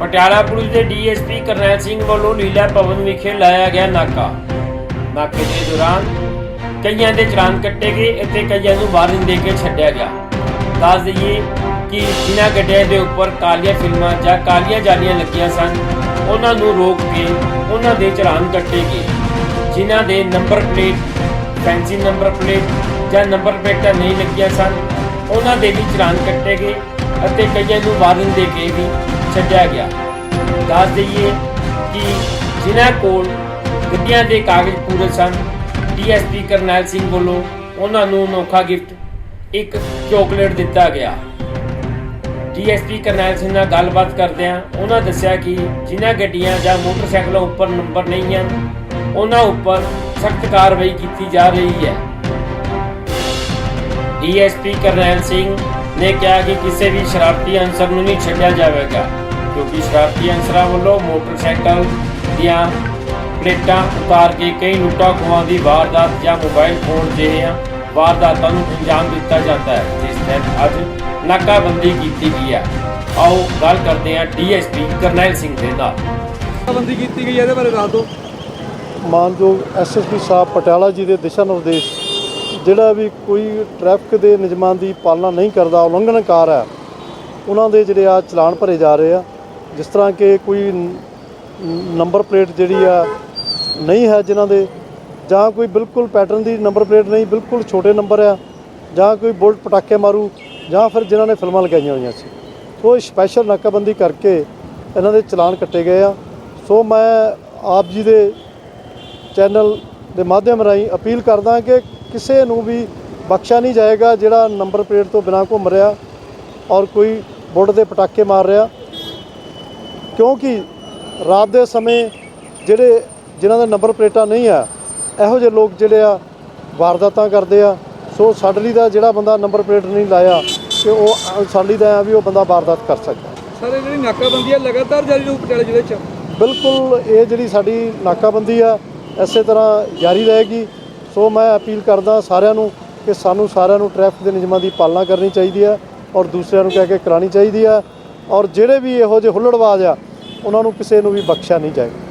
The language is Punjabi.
ਪਟਿਆਲਾ ਪੁਲਿਸ ਦੇ ਡੀਐਸਪੀ ਕਰਨੈਲ ਸਿੰਘ ਵੱਲੋਂ ਲੀਲਾ ਭਵਨ ਵਿਖੇ ਲਾਇਆ ਗਿਆ ਨਾਕਾ। ਨਾਕੇ ਦੇ ਦੌਰਾਨ ਕਈਆਂ ਦੇ ਚਲਾਨ ਕੱਟੇ ਗਏ ਅਤੇ ਕਈਆਂ ਨੂੰ ਵਾਰਨਿੰਗ ਦੇ ਕੇ ਛੱਡਿਆ ਗਿਆ। ਦੱਸ ਦਈਏ ਕਿ ਜਿਨ੍ਹਾਂ ਗੱਡੀਆਂ ਦੇ ਉੱਪਰ ਕਾਲੀਆਂ ਫਿਲਮਾਂ ਜਾਂ ਕਾਲੀਆਂ ਜਾਲੀਆਂ ਲੱਗੀਆਂ ਸਨ। ਉਹਨਾਂ ਨੂੰ ਰੋਕ ਕੇ ਉਹਨਾਂ ਦੇ ਚਲਾਨ ਕੱਟੇ ਗਏ। ਜਿਨ੍ਹਾਂ ਦੇ number plate fancy number plate ਜਾਂ ਨੰਬਰ ਪਲੇਟਾਂ ਨਹੀਂ ਲੱਗੀਆਂ ਸਨ, ਉਹਨਾਂ ਦੇ ਵੀ ਚਲਾਨ ਕੱਟੇ ਗਏ ਅਤੇ ਕਈਆਂ ਨੂੰ ਵਾਰਨਿੰਗ ਦੇ ਕੇ ਵੀ ਛੱਡਿਆ ਗਿਆ। ਦੱਸ ਦਈਏ ਕਿ ਜਿਨ੍ਹਾਂ ਕੋਲ ਗੱਡੀਆਂ ਦੇ ਕਾਗਜ਼ ਪੂਰੇ ਸਨ, ਡੀਐਸਪੀ ਕਰਨੈਲ ਸਿੰਘ ਵੱਲੋਂ ਉਹਨਾਂ ਨੂੰ ਅਨੋਖਾ ਗਿਫਟ, ਇੱਕ ਚਾਕਲੇਟ ਦਿੱਤਾ ਗਿਆ। ਡੀਐਸਪੀ ਕਰਨੈਲ ਸਿੰਘ ਨਾਲ ਗੱਲਬਾਤ ਕਰਦਿਆਂ ਉਹਨਾਂ ਦੱਸਿਆ ਕਿ ਜਿਨ੍ਹਾਂ ਗੱਡੀਆਂ ਜਾਂ ਮੋਟਰਸਾਈਕਲਾਂ ਉੱਪਰ ਨੰਬਰ ਨਹੀਂ ਹਨ, ਉਹਨਾਂ ਉੱਪਰ ਸਖਤ ਕਾਰਵਾਈ ਕੀਤੀ ਜਾ ਰਹੀ ਹੈ। ਡੀਐਸਪੀ ਕਰਨੈਲ ਸਿੰਘ ਨੇ ਕਿਹਾ ਕਿ ਕਿਸੇ ਵੀ ਸ਼ਰਾਰਤੀ ਅਨਸਰ ਨੂੰ ਨਹੀਂ ਛੱਡਿਆ ਜਾਵੇਗਾ। ਕਿਉਂਕਿ ਸ਼ਰਾਰਤੀ ਅਨਸਰਾਂ ਵੱਲੋਂ ਮੋਟਰਸਾਈਕਲ ਦੀਆਂ ਪਲੇਟਾਂ ਉਤਾਰ ਕੇ ਕਈ ਲੁੱਟਾਂ ਖੋਹਾਂ ਦੀ ਵਾਰਦਾਤ ਜਾਂ ਮੋਬਾਈਲ ਫੋਨ ਜਿਹੀਆਂ ਵਾਰਦਾਤਾਂ ਨੂੰ ਅੰਜਾਮ ਦਿੱਤਾ ਜਾਂਦਾ ਹੈ ਜਿਸ ਤਹਿਤ ਅੱਜ ਨਾਕਾਬੰਦੀ ਕੀਤੀ ਗਈ ਹੈ। ਆਓ ਗੱਲ ਕਰਦੇ ਹਾਂ ਡੀਐਸਪੀ ਕਰਨੈਲ ਸਿੰਘ ਦੇ ਨਾਲ। ਬੰਦੀ ਕੀਤੀ ਗਈ ਹੈ ਇਹਦੇ ਬਾਰੇ ਦੱਸ ਦਿਓ। ਮਾਨਯੋਗ ਐਸਐਸਪੀ ਸਾਹਿਬ ਪਟਿਆਲਾ ਜੀ ਦੇ ਦਿਸ਼ਾ ਨਿਰਦੇਸ਼ ਜਿਹੜਾ ਵੀ ਕੋਈ ਟ੍ਰੈਫਿਕ ਦੇ ਨਿਯਮਾਂ ਦੀ ਪਾਲਣਾ ਨਹੀਂ ਕਰਦਾ ਉਲੰਘਣਕਾਰ ਹੈ ਉਹਨਾਂ ਦੇ ਜਿਹੜੇ ਆ ਚਲਾਨ ਭਰੇ ਜਾ ਰਹੇ ਆ। ਜਿਸ ਤਰ੍ਹਾਂ ਕਿ ਕੋਈ ਨੰਬਰ ਪਲੇਟ ਜਿਹੜੀ ਆ ਨਹੀਂ ਹੈ ਜਿਨ੍ਹਾਂ ਦੇ, ਜਾਂ ਕੋਈ ਬਿਲਕੁਲ ਪੈਟਰਨ ਦੀ ਨੰਬਰ ਪਲੇਟ ਨਹੀਂ, ਬਿਲਕੁਲ ਛੋਟੇ ਨੰਬਰ ਆ, ਜਾਂ ਕੋਈ ਬੁਲਟ ਪਟਾਕੇ ਮਾਰੂ, ਜਾਂ ਫਿਰ ਜਿਨ੍ਹਾਂ ਨੇ ਫਿਲਮਾਂ ਲਗਾਈਆਂ ਹੋਈਆਂ ਸੀ। ਸੋ ਸਪੈਸ਼ਲ ਨਾਕਾਬੰਦੀ ਕਰਕੇ ਇਹਨਾਂ ਦੇ ਚਲਾਨ ਕੱਟੇ ਗਏ ਆ। ਸੋ ਮੈਂ ਆਪ ਜੀ ਦੇ ਚੈਨਲ ਦੇ ਮਾਧਿਅਮ ਰਾਹੀਂ ਅਪੀਲ ਕਰਦਾ ਕਿ ਕਿਸੇ ਨੂੰ ਵੀ ਬਖਸ਼ਿਆ ਨਹੀਂ ਜਾਏਗਾ ਜਿਹੜਾ ਨੰਬਰ ਪਲੇਟ ਤੋਂ ਬਿਨਾਂ ਘੁੰਮ ਰਿਹਾ ਔਰ ਕੋਈ ਬੁੱਢ ਦੇ ਪਟਾਕੇ ਮਾਰ ਰਿਹਾ। ਕਿਉਂਕਿ ਰਾਤ ਦੇ ਸਮੇਂ ਜਿਹੜੇ ਜਿਨ੍ਹਾਂ ਦੇ ਨੰਬਰ ਪਲੇਟਾਂ ਨਹੀਂ ਆ ਇਹੋ ਜਿਹੇ ਲੋਕ ਜਿਹੜੇ ਆ ਵਾਰਦਾਤਾਂ ਕਰਦੇ ਆ। ਸੋ ਸਾਡੇ ਲਈ ਦਾ ਜਿਹੜਾ ਬੰਦਾ ਨੰਬਰ ਪਲੇਟ ਨਹੀਂ ਲਾਇਆ ਕਿ ਉਹ ਸਾਡੇ ਲਈ ਦਾ ਆ ਵੀ ਉਹ ਬੰਦਾ ਵਾਰਦਾਤ ਕਰ ਸਕਦਾ। ਸਰ ਇਹ ਜਿਹੜੀ ਨਾਕਾਬੰਦੀ ਹੈ ਲਗਾਤਾਰ ਜਾਰੀ ਰਹੂ ਪਟਿਆਲਾ ਜ਼ਿਲ੍ਹੇ 'ਚ? ਬਿਲਕੁਲ ਇਹ ਜਿਹੜੀ ਸਾਡੀ ਨਾਕਾਬੰਦੀ ਆ ਇਸੇ ਤਰ੍ਹਾਂ ਜਾਰੀ ਰਹੇਗੀ। ਸੋ ਮੈਂ ਅਪੀਲ ਕਰਦਾ ਸਾਰਿਆਂ ਨੂੰ ਕਿ ਸਾਨੂੰ ਸਾਰਿਆਂ ਨੂੰ ਟ੍ਰੈਫਿਕ ਦੇ ਨਿਯਮਾਂ ਦੀ ਪਾਲਣਾ ਕਰਨੀ ਚਾਹੀਦੀ ਹੈ ਔਰ ਦੂਸਰਿਆਂ ਨੂੰ ਕਹਿ ਕੇ ਕਰਾਣੀ ਚਾਹੀਦੀ ਹੈ ਔਰ ਜਿਹੜੇ ਵੀ ਇਹੋ ਜਿਹੇ ਹੁੱਲੜਬਾਜ਼ ਆ, ਉਹਨਾਂ ਨੂੰ ਕਿਸੇ ਨੂੰ ਵੀ ਬਖਸ਼ਿਆ ਨਹੀਂ ਜਾਏਗਾ